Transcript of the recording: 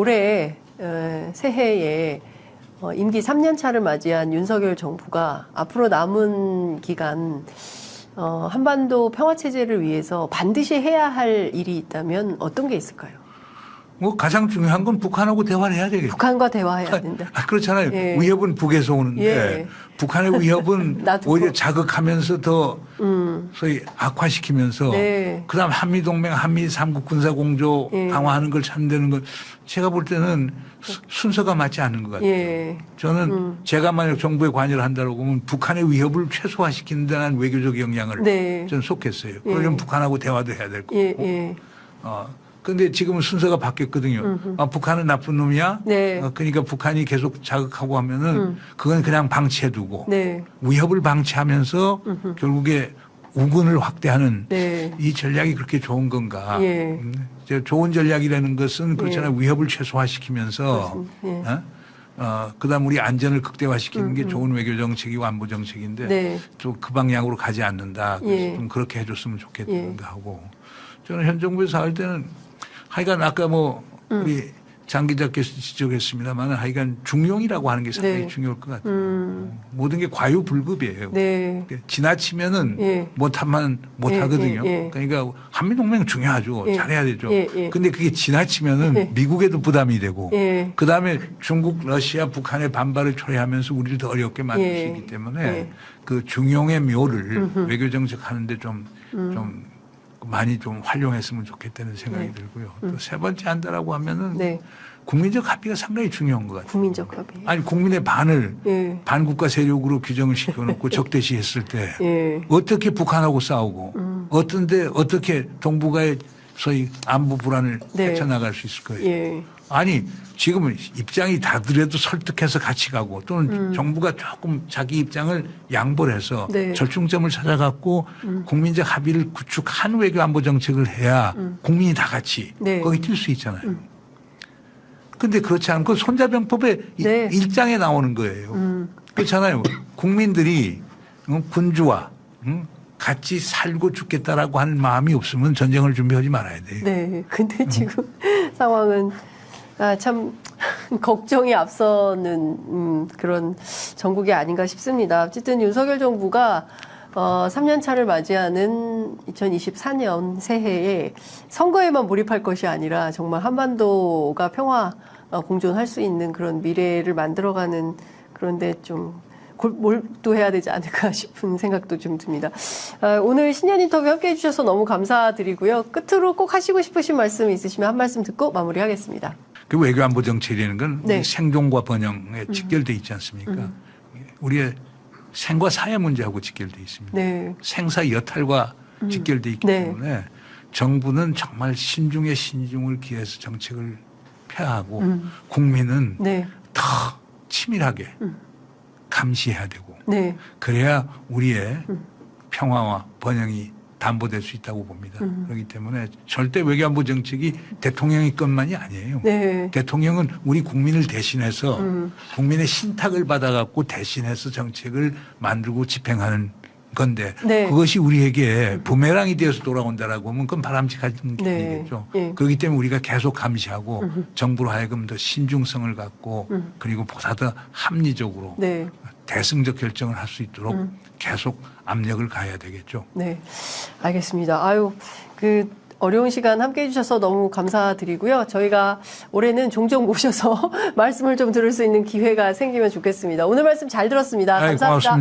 올해 어, 새해에 어, 임기 3년 차를 맞이한 윤석열 정부가 앞으로 남은 기간 어, 한반도 평화 체제를 위해서 반드시 해야 할 일이 있다면 어떤 게 있을까요? 뭐 가장 중요한 건 북한하고 대화를 해야 되겠죠. 북한과 대화해야 된다. 아, 그렇잖아요. 예. 위협은 북에서 오는데 예. 북한의 위협은 오히려 그거- 자극하면서 더 음, 소위 악화시키면서 네. 그다음 한미 동맹, 한미 삼국 군사 공조 예. 강화하는 걸 참되는 건 제가 볼 때는 수- 순서가 맞지 않는 것 같아요. 예, 저는 음. 제가 만약 정부에 관여를 한다고 하면 북한의 위협을 최소화시키는 데는 외교적 영향을 네, 저는 속했어요. 예. 북한하고 대화도 해야 될 거고. 예, 예, 어. 근데 지금은 순서가 바뀌었거든요. 아, 북한은 나쁜 놈이야? 네. 어, 그러니까 북한이 계속 자극하고 하면은 음. 그건 그냥 방치해두고 네, 위협을 방치하면서 결국에 우군을 확대하는 네, 이 전략이 그렇게 좋은 건가? 예. 음, 좋은 전략이라는 것은 그렇잖아요. 위협을 최소화시키면서. 예. 어? 어, 그다음 우리 안전을 극대화시키는 게 좋은 외교 정책이고 안보 정책인데 음, 네, 또그 방향으로 가지 않는다. 그래서 예. 좀 그렇게 해줬으면 좋겠는가 예. 하고 저는 현 정부에서 할 때는 하여간 아까 뭐 음. 우리 장 기자께서 지적했습니다만 하여간 중용이라고 하는 게 상당히 네. 중요할 것 같아요. 음, 모든 게 과유불급이에요. 네, 지나치면은 예. 못하면 못 예, 하거든요. 예, 예. 그러니까 한미동맹 중요하죠. 예. 잘해야 되죠. 예, 예. 근데 그게 지나치면은 예. 미국에도 부담이 되고 예, 그 다음에 중국, 러시아, 북한의 반발을 초래하면서 우리를 더 어렵게 만드시기 예. 때문에 예. 그 중용의 묘를 외교 정책 하는데 좀, 음. 좀 많이 좀 활용했으면 좋겠다는 생각이 네. 들고요. 또세 번째 한다라고 하면은 네, 국민적 합의가 상당히 중요한 것 같아요. 국민적 합의. 아니 국민의 반을 예, 반국가 세력으로 규정을 시켜놓고 적대시했을 때 예, 어떻게 북한하고 싸우고 음. 어떤데 어떻게 동북아의 소위 안보 불안을 네. 헤쳐나갈 수 있을 거예요. 예, 아니 지금은 입장이 다르더라도 설득해서 같이 가고 또는 음. 정부가 조금 자기 입장을 양보를 해서 네. 음. 절충점을 찾아갖고 국민적 합의를 구축한 외교 안보 정책을 해야 국민이 다 같이 네. 음. 거기 뛸 수 있잖아요. 근데 그렇지 않고 손자병법의 이- 네. 일장에 나오는 거예요. 음, 그렇잖아요. 국민들이 어, 군주와 음, 같이 살고 죽겠다라고 하는 마음이 없으면 전쟁을 준비하지 말아야 돼요. 네. 근데 지금 상황은 아, 참 걱정이 앞서는 음, 그런 전국이 아닌가 싶습니다. 어쨌든 윤석열 정부가 어, 3년 차를 맞이하는 2024년 새해에 선거에만 몰입할 것이 아니라 정말 한반도가 평화 어, 공존할 수 있는 그런 미래를 만들어가는 그런데 좀 골- 몰두해야 되지 않을까 싶은 생각도 좀 듭니다. 아, 오늘 신년 인터뷰 함께 해주셔서 너무 감사드리고요. 끝으로 꼭 하시고 싶으신 말씀 있으시면 한 말씀 듣고 마무리하겠습니다. 그 외교 안보 정책이라는 건 네. 음. 생존과 번영에 직결돼 있지 않습니까? 우리의 생과 사의 문제하고 직결돼 있습니다. 네, 생사 여탈과 직결돼 있기 네. 때문에 정부는 정말 신중에 신중을 기해서 정책을 펴하고 음. 국민은 네, 더 치밀하게 감시해야 되고 네, 그래야 우리의 평화와 번영이 담보될 수 있다고 봅니다. 음. 그렇기 때문에 절대 외교안보 정책이 대통령의 것만이 아니에요. 네, 대통령은 우리 국민을 대신해서 음. 국민의 신탁을 받아갖고 대신해서 정책을 만들고 집행하는 건데 네. 그것이 우리에게 부메랑이 되어서 돌아온다라고 하면 그건 바람직한 네. 일이겠죠. 예. 그렇기 때문에 우리가 계속 감시하고 정부로 하여금 더 신중성을 갖고 그리고 보다 더 합리적으로 네, 대승적 결정을 할 수 있도록 계속 압력을 가해야 되겠죠. 네. 알겠습니다. 아유, 그 어려운 시간 함께 해주셔서 너무 감사드리고요. 저희가 올해는 종종 모셔서 말씀을 좀 들을 수 있는 기회가 생기면 좋겠습니다. 오늘 말씀 잘 들었습니다. 아이, 감사합니다. 고맙습니다.